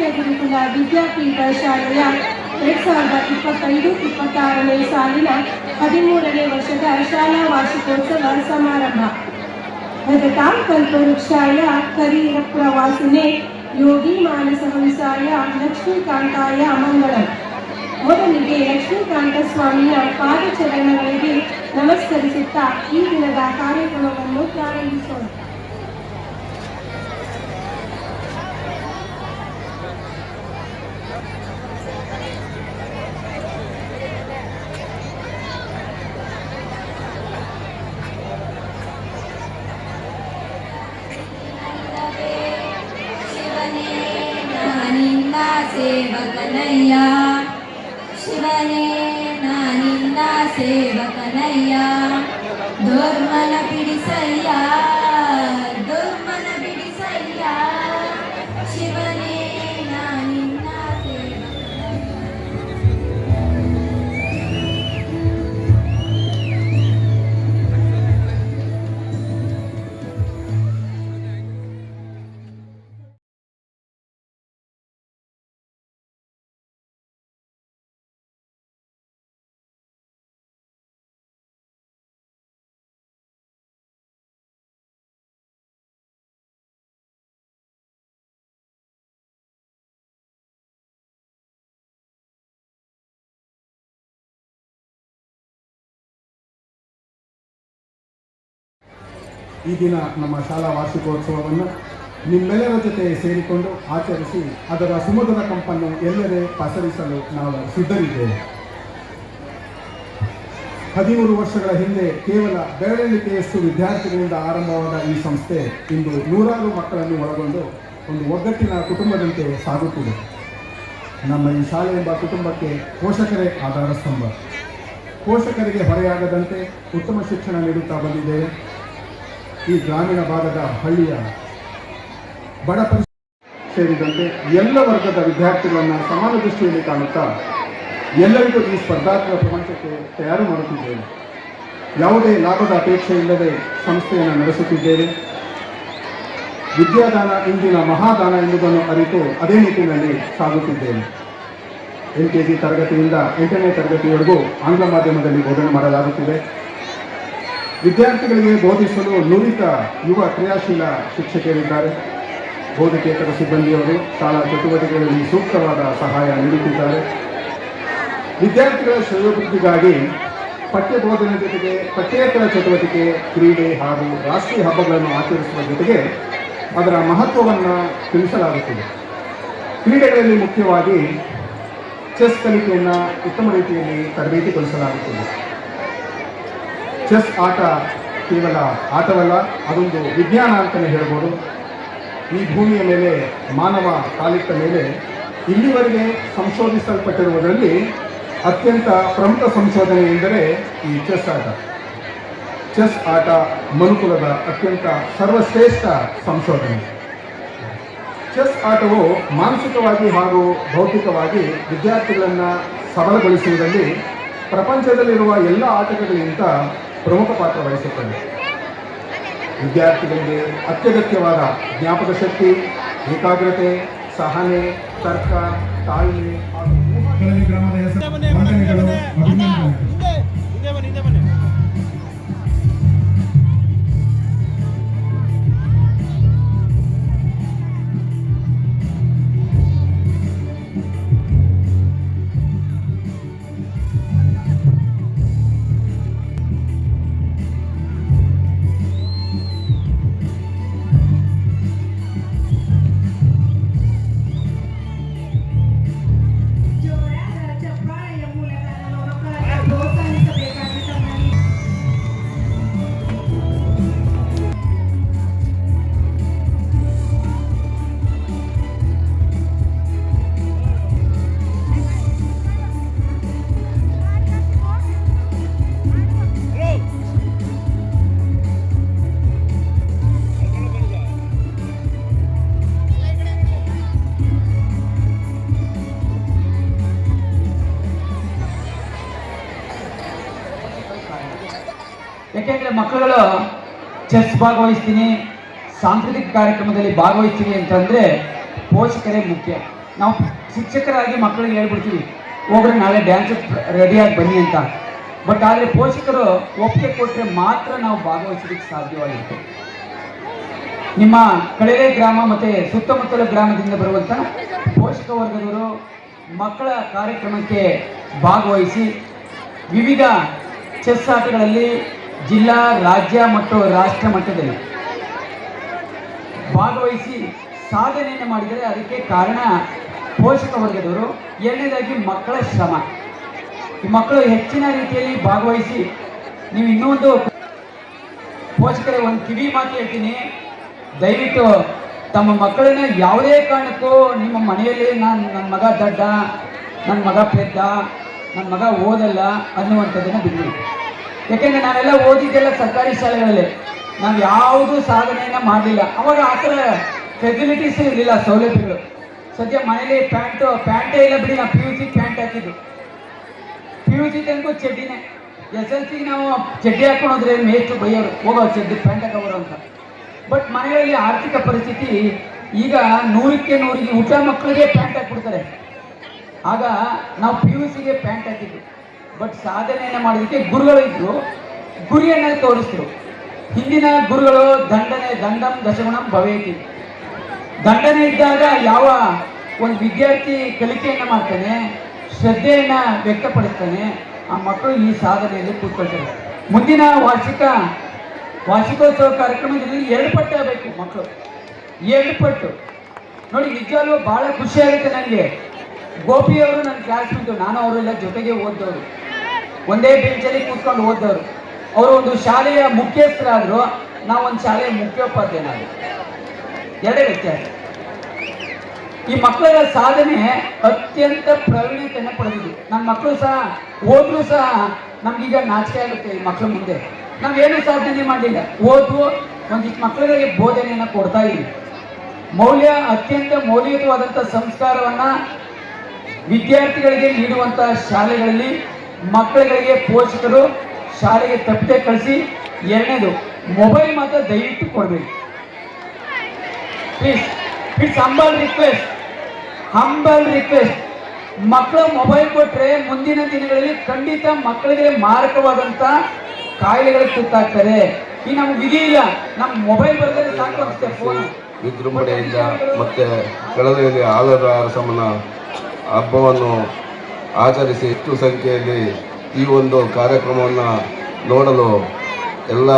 ಆಚಾರ್ಯ ಗುರುಕುಲ ವಿದ್ಯಾಪೀಠ ಶಾಲೆಯ ಎರಡ್ ಸಾವಿರದ ಇಪ್ಪತ್ತೈದು, ಇಪ್ಪತ್ತಾರನೇ ಸಾಲಿನ ಹದಿಮೂರನೇ ವರ್ಷದ ಶಾಲಾ ವಾರ್ಷಿಕೋತ್ಸವ ಸಮಾರಂಭ. ಭಗತಾಂ ಕಲ್ಪವೃಕ್ಷಾಯ ಕರೀರ ಪ್ರವಾಸಿನೇ ಯೋಗಿ ಮಾನಸ ಹಂಸಾಯ ಲಕ್ಷ್ಮೀಕಾಂತಾಯ ಮಂಗಳ. ಮೊದಲಿಗೆ ಲಕ್ಷ್ಮೀಕಾಂತ ಸ್ವಾಮಿಯ ಪಾದಚರಣಗಳಿಗೆ ನಮಸ್ಕರಿಸುತ್ತಾ ಈ ದಿನದ ಕಾರ್ಯಕ್ರಮವನ್ನು ಪ್ರಾರಂಭಿಸೋಣ. ಈ ದಿನ ನಮ್ಮ ಶಾಲಾ ವಾರ್ಷಿಕೋತ್ಸವವನ್ನು ನಿಮ್ಮೆಲ್ಲರ ಜೊತೆ ಸೇರಿಕೊಂಡು ಆಚರಿಸಿ ಅದರ ಸುಮಧುರ ಕಂಪನ್ನು ಎಲ್ಲೆಡೆ ಪಸರಿಸಲು ನಾವು ಸಿದ್ಧರಿದ್ದೇವೆ. ಹದಿಮೂರು ವರ್ಷಗಳ ಹಿಂದೆ ಕೇವಲ ಬೆರಳೆಣಿಕೆಯಷ್ಟು ವಿದ್ಯಾರ್ಥಿಗಳಿಂದ ಆರಂಭವಾದ ಈ ಸಂಸ್ಥೆ ಇಂದು ನೂರಾರು ಮಕ್ಕಳನ್ನು ಒಳಗೊಂಡು ಒಂದು ಒಗ್ಗಟ್ಟಿನ ಕುಟುಂಬದಂತೆ ಸಾಗುತ್ತಿದೆ. ನಮ್ಮ ಈ ಶಾಲೆ ಎಂಬ ಕುಟುಂಬಕ್ಕೆ ಪೋಷಕರೇ ಆಧಾರ ಸ್ತಂಭ ಪೋಷಕರಿಗೆ ಹೊರೆಯಾಗದಂತೆ ಉತ್ತಮ ಶಿಕ್ಷಣ ನೀಡುತ್ತಾ ಬಂದಿದ್ದೇವೆ. ಈ ಗ್ರಾಮೀಣ ಭಾಗದ ಹಳ್ಳಿಯ ಬಡ ಸೇರಿದಂತೆ ಎಲ್ಲ ವರ್ಗದ ವಿದ್ಯಾರ್ಥಿಗಳನ್ನು ಸಮಾನ ದೃಷ್ಟಿಯಲ್ಲಿ ಕಾಣುತ್ತಾ ಎಲ್ಲರಿಗೂ ಈ ಸ್ಪರ್ಧಾತ್ಮಕ ಪ್ರಪಂಚಕ್ಕೆ ತಯಾರು ಮಾಡುತ್ತಿದ್ದೇವೆ. ಯಾವುದೇ ಲಾಭದ ಅಪೇಕ್ಷೆ ಇಲ್ಲದೆ ಸಂಸ್ಥೆಯನ್ನು ನಡೆಸುತ್ತಿದ್ದೇವೆ. ವಿದ್ಯಾದಾನ ಇಂದಿನ ಮಹಾದಾನ ಎಂಬುದನ್ನು ಅರಿತು ಅದೇ ನಿಟ್ಟಿನಲ್ಲಿ ಸಾಗುತ್ತಿದ್ದೇವೆ. ಎಲ್ ಕೆ ಜಿ ತರಗತಿಯಿಂದ ಎಂಟನೇ ತರಗತಿವರೆಗೂ ಆಂಗ್ಲ ಮಾಧ್ಯಮದಲ್ಲಿ ಬೋಧನೆ ಮಾಡಲಾಗುತ್ತಿದೆ. ವಿದ್ಯಾರ್ಥಿಗಳಿಗೆ ಬೋಧಿಸಲು ನುರಿತ ಯುವ ಕ್ರಿಯಾಶೀಲ ಶಿಕ್ಷಕರಿದ್ದಾರೆ ಬೋಧಕೇತರ ಸಿಬ್ಬಂದಿಯವರು ಶಾಲಾ ಚಟುವಟಿಕೆಗಳಲ್ಲಿ ಸೂಕ್ತವಾದ ಸಹಾಯ ನೀಡುತ್ತಿದ್ದಾರೆ. ವಿದ್ಯಾರ್ಥಿಗಳ ಶ್ರೇಯೋಭಿವೃದ್ಧಿಗಾಗಿ ಪಠ್ಯ ಬೋಧನೆ ಜೊತೆಗೆ ಪಠ್ಯೇತರ ಚಟುವಟಿಕೆ, ಕ್ರೀಡೆ ಹಾಗೂ ರಾಷ್ಟ್ರೀಯ ಹಬ್ಬಗಳನ್ನು ಆಚರಿಸುವ ಜೊತೆಗೆ ಅದರ ಮಹತ್ವವನ್ನು ತಿಳಿಸಲಾಗುತ್ತದೆ. ಕ್ರೀಡೆಗಳಲ್ಲಿ ಮುಖ್ಯವಾಗಿ ಚೆಸ್ ಕಲಿಕೆಯನ್ನು ಉತ್ತಮ ರೀತಿಯಲ್ಲಿ ತರಬೇತಿಗೊಳಿಸಲಾಗುತ್ತದೆ. ಚೆಸ್ ಆಟ ಕೇವಲ ಆಟವಲ್ಲ, ಅದೊಂದು ವಿಜ್ಞಾನ ಅಂತಲೇ ಹೇಳ್ಬೋದು. ಈ ಭೂಮಿಯ ಮೇಲೆ, ಮಾನವ ಕಾಲಿಟ್ಟ ಮೇಲೆ ಇಲ್ಲಿವರೆಗೆ ಸಂಶೋಧಿಸಲ್ಪಟ್ಟಿರುವುದರಲ್ಲಿ ಅತ್ಯಂತ ಪ್ರಮುಖ ಸಂಶೋಧನೆ ಎಂದರೆ ಈ ಚೆಸ್ ಆಟ. ಚೆಸ್ ಆಟ ಮನುಕುಲದ ಅತ್ಯಂತ ಸರ್ವಶ್ರೇಷ್ಠ ಸಂಶೋಧನೆ. ಚೆಸ್ ಆಟವು ಮಾನಸಿಕವಾಗಿ ಹಾಗೂ ಭೌತಿಕವಾಗಿ ವಿದ್ಯಾರ್ಥಿಗಳನ್ನು ಸಬಲಗೊಳಿಸುವುದರಲ್ಲಿ ಪ್ರಪಂಚದಲ್ಲಿರುವ ಎಲ್ಲ ಆಟಗಳಿಗಿಂತ ಪ್ರಮುಖ ಪಾತ್ರ ವಹಿಸುತ್ತದೆ. ವಿದ್ಯಾರ್ಥಿಗಳಿಗೆ ಅತ್ಯಗತ್ಯವಾದ ಜ್ಞಾಪಕ ಶಕ್ತಿ ಏಕಾಗ್ರತೆ ಸಹನೆ ತರ್ಕ ತಾಳ್ಮೆ ಹಾಗೂ ಗ್ರಾಮದ ಯಾಕೆಂದರೆ ಮಕ್ಕಳುಗಳು ಚೆಸ್ ಭಾಗವಹಿಸ್ತೀನಿ, ಸಾಂಸ್ಕೃತಿಕ ಕಾರ್ಯಕ್ರಮದಲ್ಲಿ ಭಾಗವಹಿಸ್ತೀನಿ ಅಂತಂದರೆ ಪೋಷಕರೇ ಮುಖ್ಯ. ನಾವು ಶಿಕ್ಷಕರಾಗಿ ಮಕ್ಕಳಿಗೆ ಹೇಳ್ಬಿಡ್ತೀವಿ, ಹೋಗ್ರೆ ನಾಳೆ ಡ್ಯಾನ್ಸ್ ರೆಡಿಯಾಗಿ ಬನ್ನಿ ಅಂತ. ಬಟ್ ಆದರೆ ಪೋಷಕರು ಒಪ್ಪಿಗೆ ಕೊಟ್ಟರೆ ಮಾತ್ರ ನಾವು ಭಾಗವಹಿಸೋದಕ್ಕೆ ಸಾಧ್ಯವಾಗುತ್ತೆ ನಿಮ್ಮ ಕಳೆರೆ ಗ್ರಾಮ ಮತ್ತು ಸುತ್ತಮುತ್ತಲ ಗ್ರಾಮದಿಂದ ಬರುವಂಥ ಪೋಷಕ ವರ್ಗದವರು ಮಕ್ಕಳ ಕಾರ್ಯಕ್ರಮಕ್ಕೆ ಭಾಗವಹಿಸಿ ವಿವಿಧ ಚೆಸ್ ಆಟಗಳಲ್ಲಿ ಜಿಲ್ಲಾ, ರಾಜ್ಯ ಮತ್ತು ರಾಷ್ಟ್ರ ಮಟ್ಟದಲ್ಲಿ ಭಾಗವಹಿಸಿ ಸಾಧನೆಯನ್ನು ಮಾಡಿದರೆ ಅದಕ್ಕೆ ಕಾರಣ ಪೋಷಕ ವರ್ಗದವರು. ಎರಡನೇದಾಗಿ ಮಕ್ಕಳ ಶ್ರಮ. ಈ ಮಕ್ಕಳು ಹೆಚ್ಚಿನ ರೀತಿಯಲ್ಲಿ ಭಾಗವಹಿಸಿ ನೀವು ಇನ್ನೊಂದು ಪೋಷಕರ ಒಂದು ಕಿವಿ ಮಾತು ಹೇಳ್ತೀನಿ. ದಯವಿಟ್ಟು ತಮ್ಮ ಮಕ್ಕಳನ್ನ ಯಾವುದೇ ಕಾರಣಕ್ಕೂ ನಿಮ್ಮ ಮನೆಯಲ್ಲಿ ನಾನು ನನ್ನ ಮಗ ದಡ್ಡ ನನ್ನ ಮಗ ಪೆದ್ದ ನನ್ನ ಮಗ ಓದಲ್ಲ ಅನ್ನುವಂಥದ್ದನ್ನು ಬಿಟ್ಬಿಡಿ ಯಾಕೆಂದರೆ ನಾವೆಲ್ಲ ಓದಿದ್ದೆಲ್ಲ ಸರ್ಕಾರಿ ಶಾಲೆಗಳಲ್ಲಿ. ನಾವು ಯಾವುದೂ ಸಾಧನೆಯನ್ನ ಮಾಡಲಿಲ್ಲ. ಅವಾಗ ಆ ಥರ ಫೆಸಿಲಿಟೀಸ್ ಇರಲಿಲ್ಲ ಸೌಲಭ್ಯಗಳು. ಸದ್ಯ ಮನೇಲಿ ಪ್ಯಾಂಟು, ಪ್ಯಾಂಟೇ ಇಲ್ಲ ಬಿಡಿ, ನಾವು ಪಿ ಯು ಸಿ ಪ್ಯಾಂಟ್ ಹಾಕಿದ್ದು. ಪಿ ಯು ಸಿ ತನಕ ಚಡ್ಡಿನೇ. ಎಸ್ ಎಲ್ ಸಿ ನಾವು ಚಡ್ಡಿ ಹಾಕೊಂಡು ಹೋದ್ರೆ ಮೇಷ್ಟು ಬೈಯೋರು. ಹೋಗೋ ಚಡ್ಡಿ, ಪ್ಯಾಂಟ್ ಹಾಕೋರು ಅಂತ. ಬಟ್ ಮನೆಗಳಲ್ಲಿ ಆರ್ಥಿಕ ಪರಿಸ್ಥಿತಿ ಈಗ ನೂರಕ್ಕೆ ನೂರಿಗೆ ಊಟ ಮಕ್ಕಳಿಗೆ ಪ್ಯಾಂಟ್ ಹಾಕ್ಬಿಡ್ತಾರೆ. ಆಗ ನಾವು ಪಿ ಯು ಸಿಗೆ ಪ್ಯಾಂಟ್ ಹಾಕಿದ್ವಿ ಬಟ್ ಸಾಧನೆಯನ್ನು ಮಾಡೋದಕ್ಕೆ ಗುರುಗಳು ಇದ್ರು. ಗುರಿಯನ್ನ ತೋರಿಸಿದ್ರು. ಹಿಂದಿನ ಗುರುಗಳು ದಂಡನೆ, ದಂಡಂ, ದಶಗುಣಂ ಭವೇತಿ. ದಂಡನೆ ಇದ್ದಾಗ ಯಾವ ಒಂದು ವಿದ್ಯಾರ್ಥಿ ಕಲಿಕೆಯನ್ನು ಮಾಡ್ತಾನೆ, ಶ್ರದ್ಧೆಯನ್ನು ವ್ಯಕ್ತಪಡಿಸ್ತಾನೆ, ಆ ಮಕ್ಕಳು ಈ ಸಾಧನೆಯಲ್ಲಿ ಕೂತ್ಕೊಳ್ತಾರೆ. ಮುಂದಿನ ವಾರ್ಷಿಕ, ವಾರ್ಷಿಕೋತ್ಸವ ಕಾರ್ಯಕ್ರಮದಲ್ಲಿ ಎರಡು ಪಟ್ಟು ಆಗಬೇಕು ಮಕ್ಕಳು. ಎರಡು ಪಟ್ಟು. ನೋಡಿ, ನಿಜವಾಗ್ಲೂ ಭಾಳ ಖುಷಿಯಾಗುತ್ತೆ ನನಗೆ ಗೋಪಿಯವರು ನನ್ನ ಕ್ಲಾಸ್ಮೇಟು ನಾನು ಅವರೆಲ್ಲ ಜೊತೆಗೆ ಓದ್ದವರು. ಒಂದೇ ಬೆಂಚಲ್ಲಿ ಕೂತ್ಕೊಂಡು ಓದ್ದವರು. ಅವರು ಒಂದು ಶಾಲೆಯ ಮುಖ್ಯಸ್ಥರಾದ್ರು, ನಾವು ಒಂದು ಶಾಲೆಯ ಮುಖ್ಯೋಪಾಧ್ಯಾಯನಾದ್ರು ಎರಡೇ ವ್ಯತ್ಯಾಸ. ಈ ಮಕ್ಕಳ ಸಾಧನೆ ಅತ್ಯಂತ ಪ್ರವೀಣತೆಯನ್ನು ಪಡೆದಿದ್ದು ನನ್ನ ಮಕ್ಕಳು ಸಹ, ಓದ್ರು ಸಹ ನಮ್ಗೀಗ ನಾಚಿಕೆ ಆಗುತ್ತೆ ಈ ಮಕ್ಕಳ ಮುಂದೆ. ನಾವೇನು ಸಾಧನೆ ಮಾಡಲಿಲ್ಲ. ಓದು, ಒಂದಿಷ್ಟು ಮಕ್ಕಳಿಗೆ ಬೋಧನೆಯನ್ನು ಕೊಡ್ತಾ ಇದ್ದೀವಿ ಮೌಲ್ಯ ಅತ್ಯಂತ ಮೌಲ್ಯಯುತವಾದಂಥ ಸಂಸ್ಕಾರವನ್ನು ವಿದ್ಯಾರ್ಥಿಗಳಿಗೆ ನೀಡುವಂಥ ಶಾಲೆಗಳಲ್ಲಿ ಮಕ್ಕಳಿಗೆ ಪೋಷಕರು ಶಾಲೆಗೆ ತಪ್ಪದೆ ಕಳಿಸಿ, ಎರಡನೇದು ಮೊಬೈಲ್ ಮಾತ್ರ ದಯವಿಟ್ಟು ಕೊಡಬೇಕು. Please please humble request humble request ಮಕ್ಕಳು ಮೊಬೈಲ್ ಕೊಟ್ಟರೆ ಮುಂದಿನ ದಿನಗಳಲ್ಲಿ ಖಂಡಿತ ಮಕ್ಕಳಿಗೆ ಮಾರಕವಾದಂಥ ಕಾಯಿಲೆಗಳು ತುತ್ತಾಗ್ತಾರೆ ಈ ನಮ್ಗೆ ವಿಧಿ ಇಲ್ಲ. ನಮ್ಮ ಮೊಬೈಲ್ ಬರೆದ್ರೆ ಸಾಕು ಅನಿಸುತ್ತೆ ಫೋನ್ ವಿಜೃಂಭಣೆಯಿಂದ ಮತ್ತೆ ಕಳೆದ ಆಧಾರ ಅರಸಮ್ಮನ ಹಬ್ಬವನ್ನು ಆಚರಿಸಿ ಹೆಚ್ಚು ಸಂಖ್ಯೆಯಲ್ಲಿ ಈ ಒಂದು ಕಾರ್ಯಕ್ರಮವನ್ನು ನೋಡಲು ಎಲ್ಲ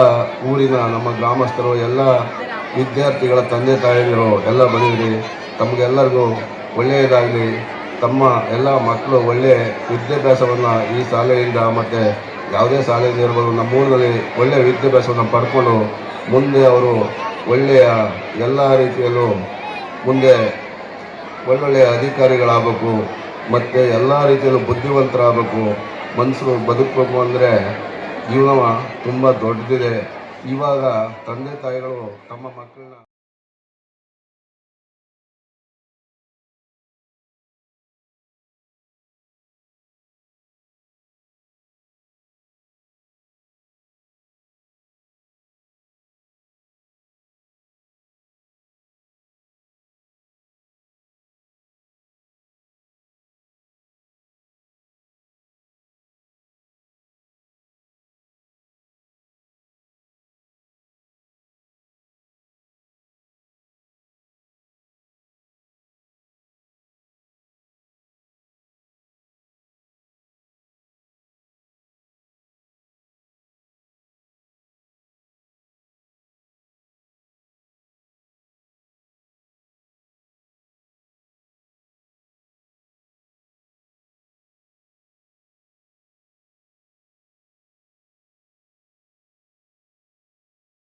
ಊರಿನ ನಮ್ಮ ಗ್ರಾಮಸ್ಥರು, ಎಲ್ಲ ವಿದ್ಯಾರ್ಥಿಗಳ ತಂದೆ ತಾಯಿಗಳು ಎಲ್ಲ ಬಂದಿರಿ. ತಮಗೆಲ್ಲರಿಗೂ ಒಳ್ಳೆಯದಾಗಲಿ. ತಮ್ಮ ಎಲ್ಲ ಮಕ್ಕಳು ಒಳ್ಳೆಯ ವಿದ್ಯಾಭ್ಯಾಸವನ್ನು ಈ ಶಾಲೆಯಿಂದ ಮತ್ತು ಯಾವುದೇ ಶಾಲೆಯಿಂದ ಇರ್ಬೋದು, ನಮ್ಮ ಊರಿನಲ್ಲಿ ಒಳ್ಳೆಯ ವಿದ್ಯಾಭ್ಯಾಸವನ್ನು ಪಡ್ಕೊಂಡು ಮುಂದೆ ಅವರು ಒಳ್ಳೆಯ ಎಲ್ಲ ರೀತಿಯಲ್ಲೂ ಮುಂದೆ ಒಳ್ಳೊಳ್ಳೆಯ ಅಧಿಕಾರಿಗಳಾಗಬೇಕು. ಮತ್ತು ಎಲ್ಲ ರೀತಿಯಲ್ಲೂ ಬುದ್ಧಿವಂತರಾಗಬೇಕು ಮನಸ್ಸು ಬದುಕಬೇಕು ಅಂದರೆ ಜೀವನ ತುಂಬ ದೊಡ್ಡದಿದೆ. ಇವಾಗ ತಂದೆ ತಾಯಿಗಳು ತಮ್ಮ ಮಕ್ಕಳನ್ನ